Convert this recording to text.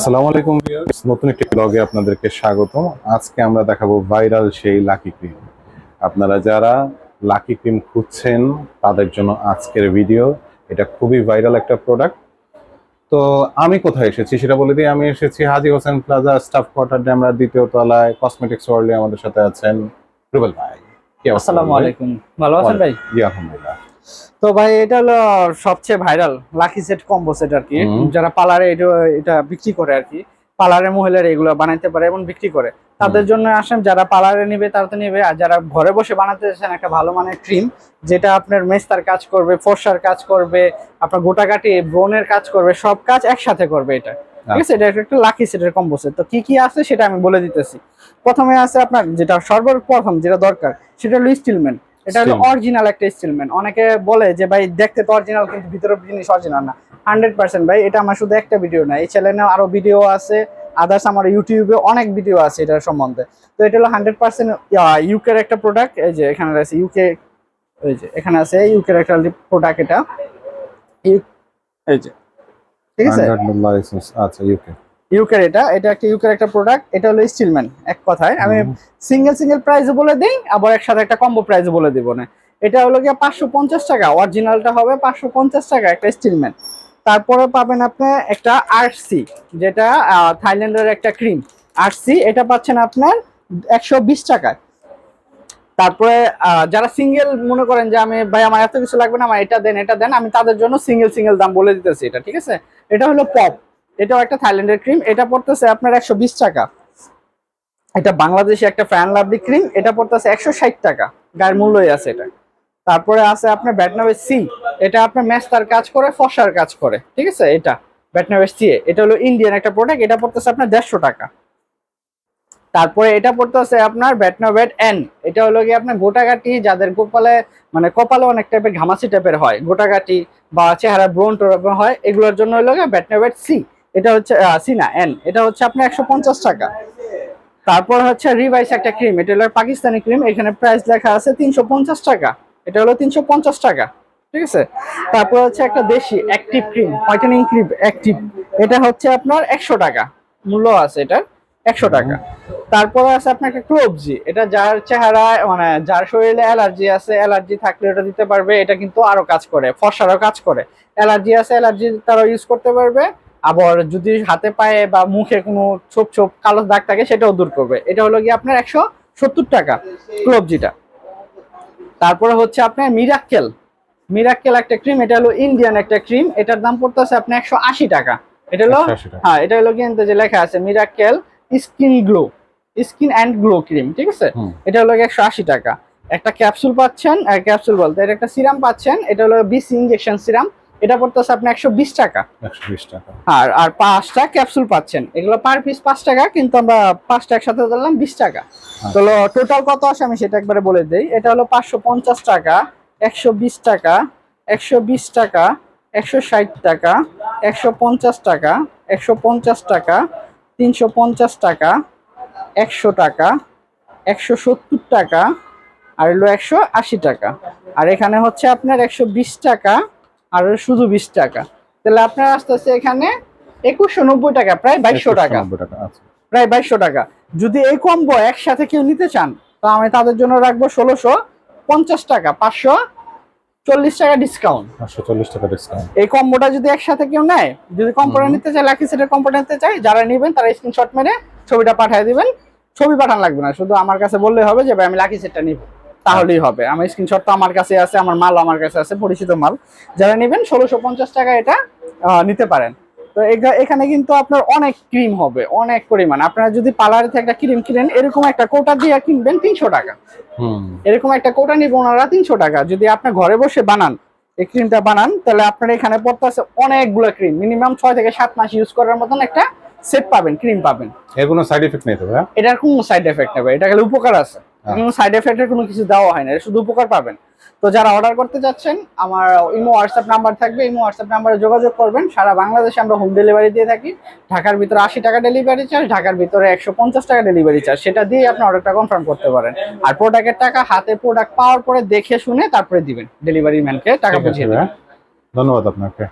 আসসালামু আলাইকুম ভিউয়ার্স। নতুন একটি ব্লগে আপনাদেরকে স্বাগতম। আজকে আমরা দেখাবো ভাইরাল সেই লাকি ক্রিম আপনারা যারা লাকি ক্রিম খুঁজছেন তাদের জন্য আজকের ভিডিও এটা খুবই ভাইরাল একটা প্রোডাক্ট তো আমি কোথায় এসেছি সেটা বলে দিই। আমি এসেছি Haji Hossain plaza staff quarter Demra দ্বিতীয় তলায়। কসমেটিক্স ওয়ার্ল্ডে আমাদের সাথে আছেন রুবেল ভাই। কি আসসালামু আলাইকুম। ভালো আছেন ভাই? জি আলহামদুলিল্লাহ। তো ভাই এটা হলো সবচেয়ে viral lucky set combo set আর কি। যারা পার্লারে এটা এটা বিক্রি করে আর কি। পার্লারের মহিলারা এগুলো বানাইতে পারে এবং বিক্রি করে। তাদের জন্য আসেন যারা পার্লারে নিবে তারা তো নিবে। আর যারা ঘরে বসে বানাতে চান একটা ভালো মানের ক্রিম যেটা আপনার মেস্তার কাজ করবে ফর্সার কাজ করবে আপনার গোটাকাটি ব্রনের কাজ করবে সব কাজ একসাথে করবে এটা। ঠিক আছে? এটা একটা লাকি সেটের কম্বো সেট তো কি কি আছে সেটা আমি বলে দিতেছি। প্রথমে আছে আপনার যেটা সর্বপ্রথম যেটা দরকার সেটা হলো স্টিলম্যান এটা হলো অরিজিনাল একটা স্টিলম্যান অনেকে বলে যে ভাই দেখতে তো অরিজিনাল কিন্তু ভিতরে জিনিস অরিজিনাল না। হান্ড্রেড পার্সেন্ট ভাই এটা আমার শুধু একটা ভিডিও না। এই চ্যানেলে আরও ভিডিও আছে আদার্স আমার ইউটিউবে অনেক ভিডিও আছে এটার সম্বন্ধে। তো এটা হলো হান্ড্রেড পার্সেন্ট ইউকের একটা প্রোডাক্ট এই যে এখানে আছে ইউকে এই যে এখানে আছে ইউকের একটা প্রোডাক্ট এটা। এই যে। ঠিক আছে? আচ্ছা ইউকে ইউকের এটা এটা একটা ইউকের একটা প্রোডাক্ট এটা হলো স্টিলম্যান এক কথায়। আমি সিঙ্গেল সিঙ্গেল প্রাইসে বলে দিই আবার একসাথে একটা কম্বো প্রাইসে বলে দিব না। এটা হলো গিয়ে পাঁচশো পঞ্চাশ টাকা অরিজিনালটা হবে পাঁচশো পঞ্চাশ টাকা একটা স্টিলম্যান তারপরে পাবেন আপনি একটা আরসি যেটা থাইল্যান্ডের একটা ক্রিম আরসি এটা পাচ্ছেন আপনার একশো বিশ টাকায় তারপরে যারা সিঙ্গেল মনে করেন যে আমি ভাই আমার এত কিছু লাগবে না আমার এটা দেন এটা দেন আমি তাদের জন্য সিঙ্গেল সিঙ্গেল দাম বলে দিতেছি এটা ঠিক আছে? এটা হলো পপ এটাও একটা থাইল্যান্ডের ক্রিম। এটা পড়তেছে আপনার একশো বিশ টাকা। এটা বাংলাদেশি একটা ফ্যান লাভলি ক্রিম। এটা পড়তেছে একশো ষাট টাকা। গায়ের মূল্যই আছে এটা। তারপরে আছে আপনার ব্যাটনাবে সি। এটা আপনার ম্যাস্টার কাজ করে, ফসার কাজ করে। ঠিক আছে? এটা ব্যাটনাবে সি এটা হলো ইন্ডিয়ান একটা প্রোডাক্ট এটা পড়তেছে আপনার দেড়শো টাকা। তারপরে এটা পড়তেছে আপনার ব্যাটনাবেট এন এটা হলো কি আপনার গোটাগাটি যাদের গোপালে মানে কপালে অনেক টাইপের ঘামাচি টাইপের হয়। গোটাগাটি বা চেহারা ব্রন হয়, এগুলোর জন্য হলো গিয়ে ব্যাটনাবেট সি এটা হচ্ছে সিনা, এন। এটা হচ্ছে আপনার একশো পঞ্চাশ টাকা। তারপর হচ্ছে রিভাইস একটা ক্রিম, এটা হলো পাকিস্তানি ক্রিম, এখানে প্রাইস লেখা আছে তিনশো পঞ্চাশ টাকা। এটা হলো তিনশো পঞ্চাশ টাকা, ঠিক আছে? তারপর হচ্ছে একটা দেশি active cream whitening cream active এটা হচ্ছে আপনার একশো টাকা, মূল্য আছে এটা, একশো টাকা। তারপরে আছে আপনার একটা ক্লোবজি এটা যার চেহারায় মানে যার শরীরে অ্যালার্জি আছে, অ্যালার্জি থাকলে এটা দিতে পারবে, এটা কিন্তু আরও কাজ করে ফর্সারও কাজ করে। অ্যালার্জি আছে, অ্যালার্জি তারা ইউজ করতে পারবে। আবার যদি হাতে পায়ে বা মুখে কোনো ছোপ ছোপ কালো দাগ থাকে সেটাও দূর করবে। এটা হলো গিয়ে আপনার একশো সত্তর টাকা ক্লোবজিটা তারপরে হচ্ছে আপনার মিরাক্কেল। মিরাক্কেল একটা ক্রিম এটা হলো ইন্ডিয়ান একটা ক্রিম। এটার দাম পড়তেছে আপনার একশো আশি টাকা। এটা হলো হ্যাঁ এটা হলো কিন্তু যে লেখা আছে miracle skin glow. Skin and glow cream ঠিক আছে? এটা হলো একশো আশি টাকা। একটা ক্যাপসুল পাচ্ছেন ক্যাপসুল বলতে এটা একটা সিরাম পাচ্ছেন এটা হলো বিশ ইঞ্জেকশন সিরাম। এটা পড়তেছে আপনি একশো বিশ টাকা। টাকা। আর আর পাঁচটা ক্যাপসুল পাচ্ছেন। এগুলো পার পিস পাঁচ টাকা কিন্তু আমরা পাঁচটা একসাথে ধরলাম বিশ টাকা। তো টোটাল কত আসে আমি সেটা একবারে বলে দিই। এটা হলো পাঁচশো পঞ্চাশ টাকা একশো বিশ টাকা একশো বিশ টাকা একশো ষাট টাকা একশো পঞ্চাশ টাকা একশো পঞ্চাশ টাকা তিনশো পঞ্চাশ টাকা একশো টাকা একশো সত্তর টাকা আর হলো একশো আশি টাকা। আর এখানে হচ্ছে আপনার একশো বিশ টাকা আর শুধু বিশ টাকা। তাহলে আপনার আস্তে আস্তে এখানে একুশশো নব্বই টাকা প্রায় বাইশশো টাকা। 190 আচ্ছা। প্রায় বাইশশো টাকা। যদি এই কম্বো একসাথে কেউ নিতে চান তো আমি তাদের জন্য রাখব ষোলোশো পঞ্চাশ টাকা পাঁচশো চল্লিশ টাকা ডিসকাউন্ট পাঁচশো চল্লিশ টাকা ডিসকাউন্ট এই কম্বোটা যদি একসাথে কেউ নেয় যদি কম্পোটা নিতে চায় লাকি সেটের কম্পোটা নিতে চায় যারা নেবেন তারা স্ক্রিনশট মেরে ছবিটা পাঠিয়ে দিবেন। ছবি পাঠান লাগবে না শুধু আমার কাছে বললে হবে যে ভাই আমি লাকি সেটটা নিব। তাহলেই হবে। আমার স্ক্রিনশট তো আমার কাছে আছে আমার মাল আমার কাছে আছে পরিচিত মাল। যারা নেবেন ষোলোশো পঞ্চাশ টাকা এটা নিতে পারেন। তো এখানে কিন্তু আপনার অনেক ক্রিম হবে অনেক পরিমাণ। আপনারা যদি পার্লারে থেকে একটা ক্রিম কিনেন এরকম একটা কোটা দিয়ে কিনবেন তিনশো টাকা। এরকম একটা কোটা নিব ওনারা তিনশো টাকা। যদি আপনার ঘরে বসে বানান এই ক্রিমটা বানান তাহলে আপনার এখানে পড়তেছে অনেকগুলো ক্রিম মিনিমাম ছয় থেকে সাত মাস ইউজ করার মতন একটা সেট পাবেন ক্রিম পাবেন। এর কোনো সাইড এফেক্ট নেই তো এটার কোনো সাইড এফেক্ট নেবে এটা খালি উপকার আছে। কোনো সাইড এফেক্টের কোনো কিছু দেওয়া হয় না শুধু উপকার পাবেন। তো যারা অর্ডার করতে যাচ্ছেন আমার ইমো হোয়াটসঅ্যাপ নাম্বার থাকবে ইমো হোয়াটসঅ্যাপ নাম্বারে যোগাযোগ করবেন। সারা বাংলাদেশে আমরা হোম ডেলিভারি দিয়ে থাকি। ঢাকার ভিতরে আশি টাকা ডেলিভারি চার্জ ঢাকার ভিতরে একশো পঞ্চাশ টাকা ডেলিভারি চার্জ সেটা দিয়ে আপনি অর্ডারটা কনফার্ম করতে পারেন। আর প্রোডাক্টের টাকা হাতে প্রোডাক্ট পাওয়ার পরে দেখে শুনে তারপরে দিবেন। ডেলিভারি ম্যানকে টাকা বুঝিয়ে দেবেন। ধন্যবাদ আপনাকে।